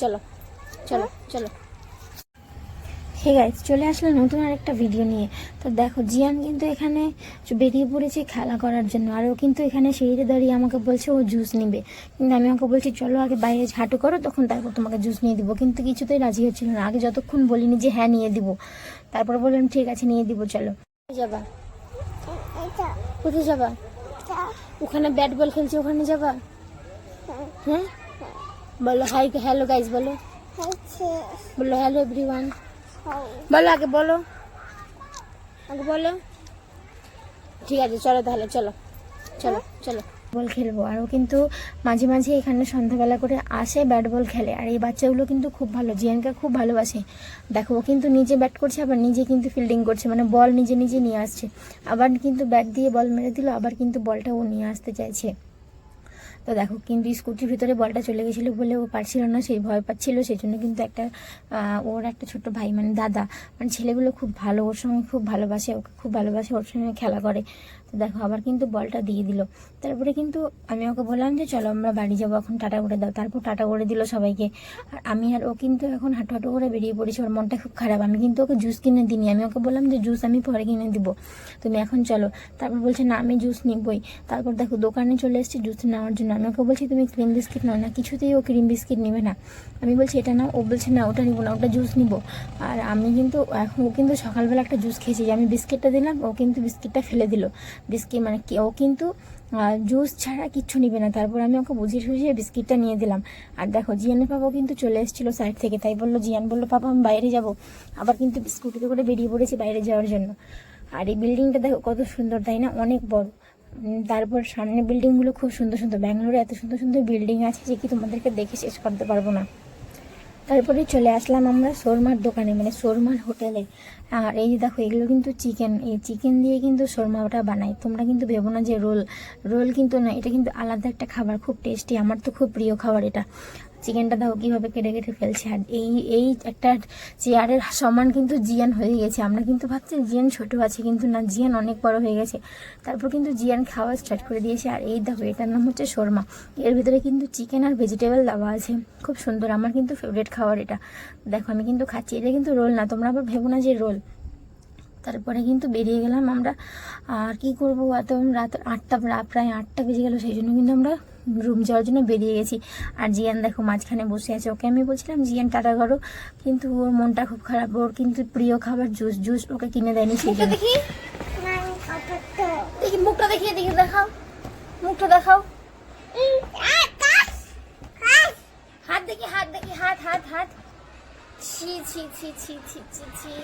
চলো চলো চলো। হে গাইজ চলে আসলো নতুন আরেকটা ভিডিও নিয়ে। তো দেখো জিয়ান কিন্তু এখানে বেরিয়ে পড়েছে খেলা করার জন্য আর ও কিন্তু এখানে সিঁড়িতে দাঁড়িয়ে আমাকে বলছে ও জুস নিবে। কিন্তু আমি ওকে বলছি চলো আগে বাইরে হাঁটু করো তখন তারপর তোমাকে জুস নিয়ে দিব। কিন্তু কিছুতেই রাজি হচ্ছিল না। আগে যতক্ষণ বলিনি যে হ্যাঁ নিয়ে দিব। তারপর বললাম ঠিক আছে নিয়ে দিব চলো। যাবা? কোথায় যাবা? ওখানে ব্যাট বল খেলছে ওখানে যাবা? হ্যাঁ? বলো হাই হ্যালো গাইজ বলো। বলো হ্যালো এভরিওয়ান বলো আগে বলো। আগে বলো। ঠিক আছে চলো তাহলে চলো। চলো চলো। বল খেলব। আর ও কিন্তু মাঝে মাঝে এখানে সন্ধ্যাবেলা করে আসে ব্যাট বল খেলে। আর এই বাচ্চাগুলো কিন্তু খুব ভালো জিয়ানকে খুব ভালোবাসে। দেখো ও কিন্তু নিজে ব্যাট করছে আবার নিজে কিন্তু ফিল্ডিং করছে। মানে বল নিজে নিজে নিয়ে আসছে। আবার কিন্তু ব্যাট দিয়ে বল মেরে দিল আবার কিন্তু বলটা ও নিয়ে আসতে চাইছে। তো দেখো, কিন্তু স্কুটির ভিতরে বলটা চলে গেছিল বলে ও পারছিল না সেই ভয় পাচ্ছিল সেই জন্য কিন্তু একটা ওর একটা ছোট ভাই মানে দাদা মানে ছেলেগুলো খুব ভালো, ওর সঙ্গে খুব ভালোবাসে, ওকে খুব ভালোবাসে, ওর সঙ্গে খেলা করে। তো দেখো, আবার কিন্তু বলটা দিয়ে দিল। তারপরে কিন্তু আমি ওকে বললাম যে, চলো আমরা বাড়ি যাব, এখন টাটা করে দাও। তারপর টাটা করে দিল সবাইকে। আর আমি আর ও কিন্তু এখন হাঁটু হাঁটু করে বেরিয়ে পড়েছি, ওর মনটা খুব খারাপ। আমি কিন্তু ওকে জুস কিনে দিইনি। আমি ওকে বললাম যে জুস আমি পরে কিনে দিব। তুমি এখন চলো। তারপর বলছে, না, আমি জুস নিবই। তারপর দেখো, দোকানে চলে এসেছি জুস নেওয়ার জন্য। আমি ওকে বলছি, তুমি ক্রিম বিস্কিট নাও না, কিছুতেই ও ক্রিম বিস্কিট নেবে না। আমি বলছি, এটা না ও বলছে, না, ওটা নিবো না, ওটা জুস নিবো। আর আমি কিন্তু, এখন ও কিন্তু সকালবেলা একটা জুস খেয়েছি আমি বিস্কিটটা দিলাম, ও কিন্তু বিস্কিটটা ফেলে দিল। বিস্কিট মানে ও কিন্তু জুস ছাড়া কিচ্ছু নিবে না। তারপর আমি ওকে বুঝিয়ে সুঝিয়ে বিস্কিটটা নিয়ে দিলাম। আর দেখো, জিয়ানের পাপাও কিন্তু চলে এসেছিল সাইড থেকে। তাই বলল, জিয়ান বলল, পাপা, আমি বাইরে যাব। আবার কিন্তু স্কুটিতে করে বেরিয়ে পড়েছি বাইরে যাওয়ার জন্য। আর এই বিল্ডিংটা দেখো, কত সুন্দর, তাই না? অনেক বড়। তারপর সামনে বিল্ডিংগুলো খুব সুন্দর সুন্দর। ব্যাঙ্গালোরে এত সুন্দর সুন্দর বিল্ডিং আছে যে কি তোমাদেরকে দেখে শেষ করতে পারব না। তারপরে চলে আসলাম আমরা শোরমার দোকানে মানে শোরমার হোটেলে। আর এই যে দেখো, এগুলো কিন্তু চিকেন। এই চিকেন দিয়ে কিন্তু শোরমাটা বানাই তোমরা কিন্তু ভেবো না যে রোল। রোল কিন্তু না, এটা কিন্তু আলাদা একটা খাবার, খুব টেস্টি। আমার তো খুব প্রিয় খাবার এটা। চিকেনটা দেখো কীভাবে কেটে কেটে ফেলছে। আর এই এই একটা চেয়ারের সমান কিন্তু জিয়ান হয়ে গেছে। আমরা কিন্তু ভাবছি জিয়ান ছোট আছে, কিন্তু না, জিয়ান অনেক বড় হয়ে গেছে। তারপর কিন্তু জিয়ান খাওয়া স্টার্ট করে দিয়েছে। আর এই দেখো, এটার নাম হচ্ছে শর্মা। এর ভিতরে কিন্তু চিকেন আর ভেজিটেবল দেওয়া আছে। খুব সুন্দর, আমার কিন্তু ফেভারিট খাবার এটা। দেখো, আমি কিন্তু খাচ্ছি। এটা কিন্তু রোল না, তোমরা আবার ভেবো না যে রোল তারপরে কিন্তু বেরিয়ে গেলাম আমরা। আর কি করব? এত রাত আটটা প্রায় আটটা বেজে গেল সেই জন্য কিন্তু আমরা রুম যাওয়ার জন্য বেরিয়ে গেছি। আর জিয়ান দেখো মাঝখানে বসে আছে। ওকে আমি বলছিলাম জিয়ান টাটা করো। কিন্তু ওর মনটা খুব খারাপ। ওর কিন্তু প্রিয় খাবার জুস জুস ওকে কিনে দেয়নি সেই জন্য। দেখি। দেখি মুখটা দেখিয়ে দেখি দেখাও। মুখটা দেখাও। হাত দেখি হাত দেখি হাত হাত হাত। ছি ছি ছি ছি ছি ছি ছি।